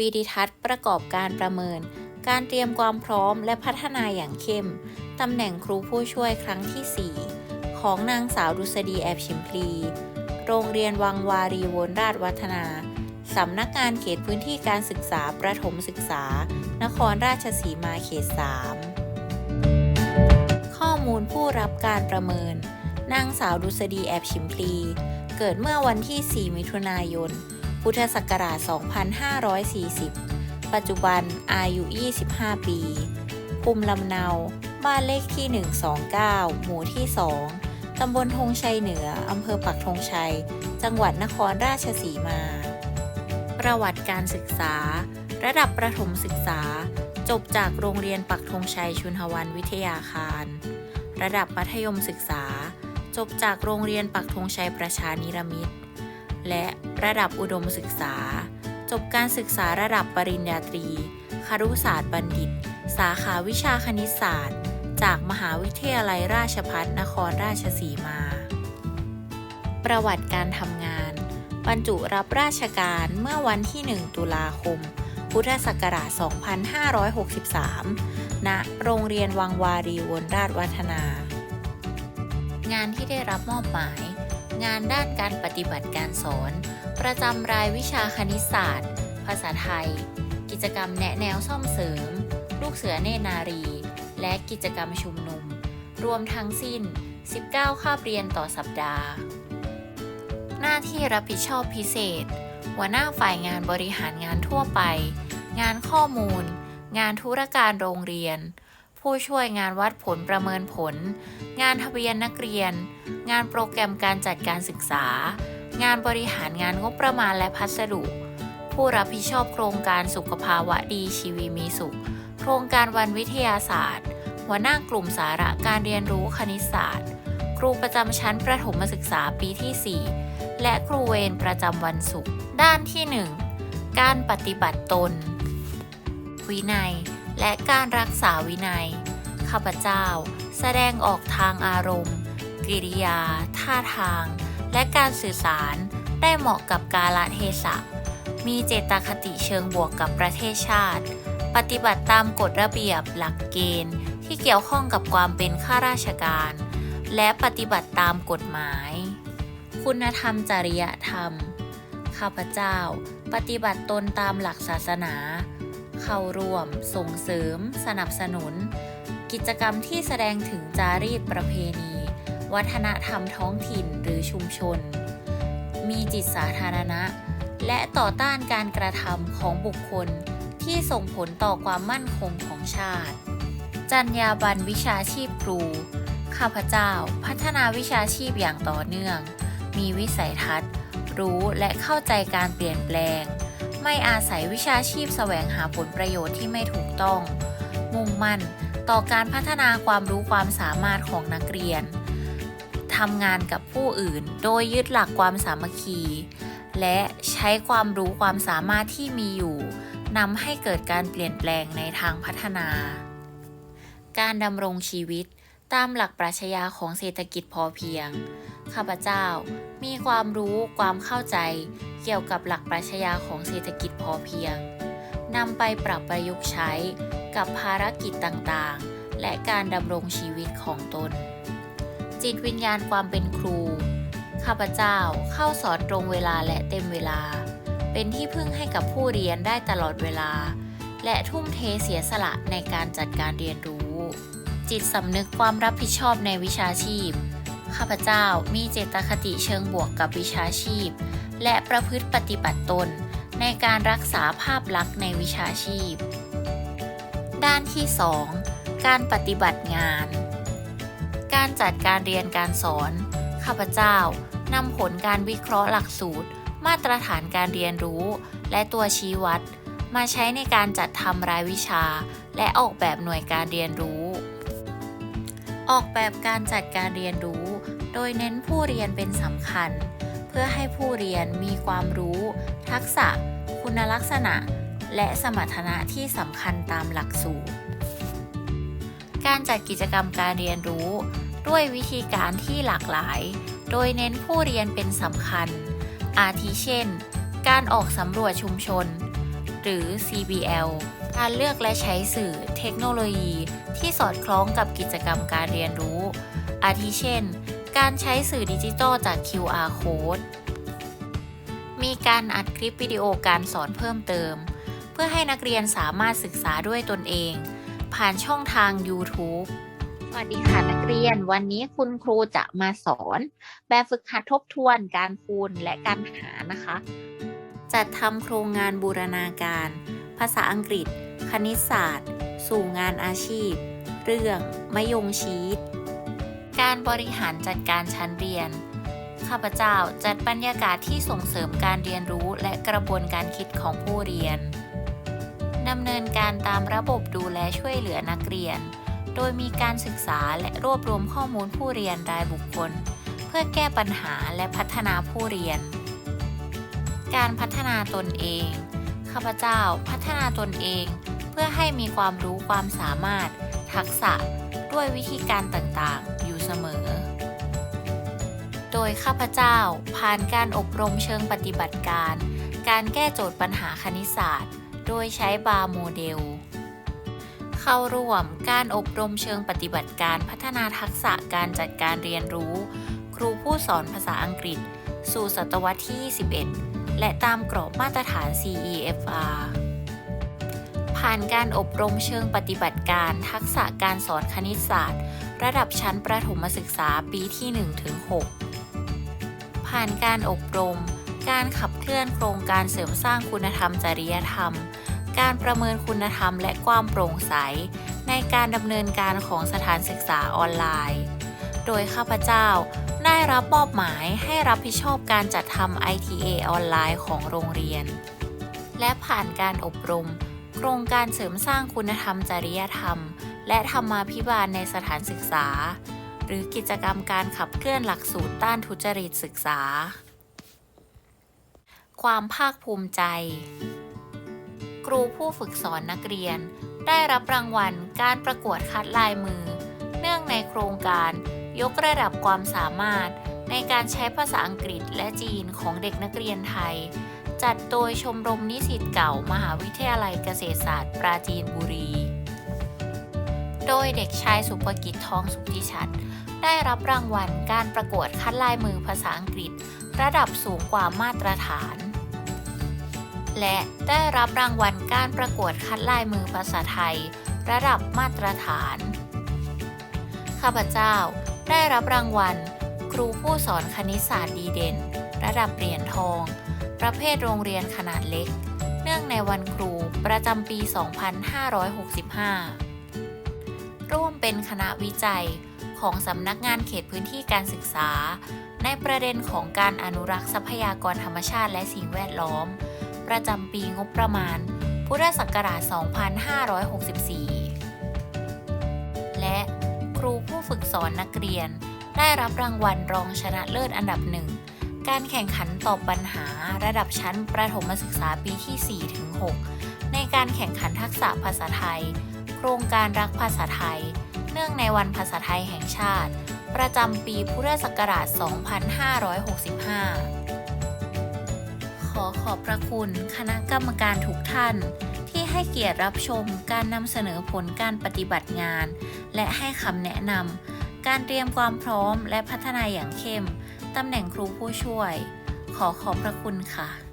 วีดิทัศน์ประกอบการประเมิน การเตรียมความพร้อมและพัฒนาอย่างเข้ม ตำแหน่งครูผู้ช่วยครั้งที่ 4 ของนางสาวดุษฎีแอบชิมพลี โรงเรียนวังวารีวนราชวัฒนา สำนักงานเขตพื้นที่การศึกษาประถมศึกษา นครราชสีมาเขต 3 ข้อมูลผู้รับการประเมิน นางสาวดุษฎีแอบชิมพลี เกิดเมื่อวันที่ 4 มิถุนายน พุทธศักราช 2540 ปัจจุบันอายุ 25 ปีภูมิลำเนาบ้านเลขที่ 129 หมู่ที่ 2 ตำบลธงชัยเหนือ อำเภอปักธงชัย จังหวัดนครราชสีมา ประวัติการศึกษา ระดับประถมศึกษา จบจากโรงเรียนปักธงชัยชุนหวันวิทยาคาร ระดับมัธยมศึกษา จบจากโรงเรียนปักธงชัยประชานิรมิตร และระดับอุดมศึกษา จบการศึกษาระดับปริญญาตรีครุศาสตร์บัณฑิต สาขาวิชาคณิตศาสตร์ จากมหาวิทยาลัยราชภัฏนครราชสีมา ประวัติการทำงาน บรรจุรับราชการเมื่อวันที่ 1 ตุลาคม พุทธศักราช 2563 ณ โรงเรียนวังวารีวนราชวัฒนา งานที่ได้รับมอบหมาย งานด้านการปฏิบัติการสอน ประจำรายวิชาคณิตศาสตร์ ภาษาไทย กิจกรรมแนะแนวซ่อมเสริม ลูกเสือเนนารี และกิจกรรมชุมนุม รวมทั้งสิ้น 19 คาบเรียนต่อสัปดาห์ หน้าที่รับผิดชอบพิเศษ หัวหน้าฝ่ายงานบริหารงานทั่วไป งานข้อมูล งานธุรการโรงเรียน ผู้ช่วยงานวัดผลประเมินผล งานทะเบียนนักเรียน งานโปรแกรมการจัดการศึกษา งานบริหารงานงบประมาณและพัสดุ ผู้รับผิดชอบโครงการสุขภาวะดีชีวีมีสุข โครงการวันวิทยาศาสตร์ หัวหน้ากลุ่มสาระการเรียนรู้คณิตศาสตร์ ครูประจำชั้นประถมศึกษาปีที่ 4 และครูเวรประจำวันศุกร์ด้านที่ 1 การปฏิบัติตนวินัย และการรักษาวินัย ข้าพเจ้าแสดงออกทางอารมณ์ กิริยา ท่าทาง และการสื่อสารได้เหมาะกับกาลเทศะ มีเจตคติเชิงบวกกับประเทศชาติ ปฏิบัติตามกฎระเบียบหลักเกณฑ์ที่เกี่ยวข้องกับความเป็นข้าราชการ และปฏิบัติตามกฎหมาย คุณธรรมจริยธรรม ข้าพเจ้า ปฏิบัติตนตามหลักศาสนา เข้าร่วม ส่งเสริม สนับสนุน กิจกรรมที่แสดงถึงจารีตประเพณี วัฒนธรรมท้องถิ่นหรือชุมชน มีจิตสาธารณะ และต่อต้านการกระทำของบุคคลที่ส่งผลต่อความมั่นคงของชาติ จรรยาบรรณวิชาชีพครู ข้าพเจ้า พัฒนาวิชาชีพอย่างต่อเนื่อง มีวิสัยทัศน์ รู้และเข้าใจการเปลี่ยนแปลง ไม่อาศัยวิชาชีพแสวงหาผลประโยชน์ที่ไม่ถูกต้อง มุ่งมั่นต่อการพัฒนาความรู้ความสามารถของนักเรียนทำงานกับผู้อื่น โดยยึดหลักความสามัคคี และใช้ความรู้ความสามารถที่มีอยู่นำให้เกิดการเปลี่ยนแปลงในทางพัฒนา การดำรงชีวิต ตามหลักปรัชญาของเศรษฐกิจพอเพียง ข้าพเจ้ามีความรู้ความเข้าใจเกี่ยวกับหลักปรัชญาของเศรษฐกิจพอเพียงนำไปปรับประยุกต์ใช้กับภารกิจต่างๆ และการดำรงชีวิตของตน จิตวิญญาณความเป็นครู ข้าพเจ้าเข้าสอนตรงเวลาและเต็มเวลา เป็นที่พึ่งให้กับผู้เรียนได้ตลอดเวลา และทุ่มเทเสียสละในการจัดการเรียนรู้ จิตสำนึกความรับผิดชอบในวิชาชีพ ข้าพเจ้ามีเจตคติเชิงบวกกับวิชาชีพ และประพฤติปฏิบัติตนในการรักษาภาพลักษณ์ในวิชาชีพ ด้านที่ 2 การปฏิบัติงาน การจัดการเรียนการสอน ข้าพเจ้านำผลการวิเคราะห์หลักสูตร มาตรฐานการเรียนรู้ และตัวชี้วัด มาใช้ในการจัดทำรายวิชา และออกแบบหน่วยการเรียนรู้ ออกแบบการจัดการเรียนรู้ โดยเน้นผู้เรียนเป็นสำคัญ เพื่อให้ผู้เรียนมีความรู้ ทักษะ คุณลักษณะ และสมรรถนะที่สำคัญตามหลักสูตร การจัดกิจกรรมการเรียนรู้ ด้วยวิธีการที่หลากหลาย โดยเน้นผู้เรียนเป็นสำคัญ อาทิเช่น การออกสำรวจชุมชน หรือ CBL การเลือกและใช้สื่อเทคโนโลยีที่สอดคล้องกับกิจกรรมการเรียนรู้ อาทิเช่น การใช้สื่อดิจิทัลจาก QR code มีการอัดคลิปวิดีโอการสอนเพิ่มเติม เพื่อให้นักเรียนสามารถศึกษาด้วยตนเอง ผ่านช่องทาง YouTube สวัสดีค่ะนักเรียน วันนี้คุณครูจะมาสอน แบบฝึกหัดทบทวนการคูณและการหารนะคะ จัดทำโครงงานบูรณาการ ภาษาอังกฤษ คณิตศาสตร์ สู่งานอาชีพ เรื่อง มะยงชีตการบริหารจัดการชั้นเรียน ข้าพเจ้าจัดบรรยากาศที่ส่งเสริมการเรียนรู้และกระบวนการคิดของผู้เรียนดำเนินการตามระบบดูแลช่วยเหลือนักเรียน โดยมีการศึกษาและรวบรวมข้อมูลผู้เรียนรายบุคคล เพื่อแก้ปัญหาและพัฒนาผู้เรียน การพัฒนาตนเอง ข้าพเจ้าพัฒนาตนเอง เพื่อให้มีความรู้ความสามารถ ทักษะด้วยวิธีการต่างๆ อยู่เสมอ โดยข้าพเจ้าผ่านการอบรมเชิงปฏิบัติการ การแก้โจทย์ปัญหาคณิตศาสตร์ โดยใช้บาร์โมเดล เข้าร่วมการอบรมเชิงปฏิบัติการพัฒนาทักษะการจัดการเรียนรู้ ครูผู้สอนภาษาอังกฤษ สู่ศตวรรษที่ 21 และตามกรอบมาตรฐาน CEFR ผ่านการอบรมเชิงปฏิบัติการ ทักษะการสอนคณิตศาสตร์ ระดับชั้นประถมศึกษาปีที่1ถึง6ผ่านการอบรม การขับเคลื่อนโครงการเสริมสร้างคุณธรรมจริยธรรม การประเมินคุณธรรมและความโปร่งใส ในการดำเนินการของสถานศึกษาออนไลน์ โดยข้าพเจ้า ได้รับมอบหมายให้รับผิดชอบการจัดทำ ITA ออนไลน์ของโรงเรียน และผ่านการอบรม โครงการเสริมสร้างคุณธรรมจริยธรรม และธรรมาภิบาลในสถานศึกษา หรือกิจกรรมการขับเคลื่อนหลักสูตรต้านทุจริตศึกษา ความภาคภูมิใจ ครูผู้ฝึกสอนนักเรียน ได้รับรางวัลการประกวดคัดลายมือ เนื่องในโครงการ ยกระดับความสามารถในการใช้ภาษาอังกฤษและจีนของเด็กนักเรียนไทย จัดโดยชมรมนิสิตเก่ามหาวิทยาลัยเกษตรศาสตร์ ปราจีนบุรี โดยเด็กชายสุภกิจทองสุทธิชัด ได้รับรางวัลการประกวดคัดลายมือภาษาอังกฤษ ระดับสูงกว่ามาตรฐาน และได้รับรางวัลการประกวดคัดลายมือภาษาไทย ระดับมาตรฐานข้าพเจ้า ได้รับรางวัล ครูผู้สอนคณิตศาสตร์ดีเด่น ระดับเหรียญทอง ประเภทโรงเรียนขนาดเล็ก เนื่องในวันครูประจำปี 2565 ร่วมเป็นคณะวิจัยของสำนักงานเขตพื้นที่การศึกษา ในประเด็นของการอนุรักษ์ทรัพยากรธรรมชาติและสิ่งแวดล้อม ประจำปีงบประมาณ พุทธศักราช 2564 และ รูผู้ฝึกสอนนักเรียน ได้รับรางวัลรองชนะเลิศอันดับหนึ่ง การแข่งขันตอบปัญหาระดับชั้นประถมศึกษาปีที่4-6ในการแข่งขันทักษะภาษาไทย โครงการรักภาษาไทย เนื่องในวันภาษาไทยแห่งชาติ ประจำปีพุทธศักราช 2565 ขอขอบพระคุณคณะกรรมการทุกท่าน ให้เกียรติรับชมการนำเสนอผลการปฏิบัติงาน และให้คำแนะนำการเตรียมความพร้อมและพัฒนาอย่างเข้มตำแหน่งครูผู้ช่วย ขอขอบพระคุณค่ะ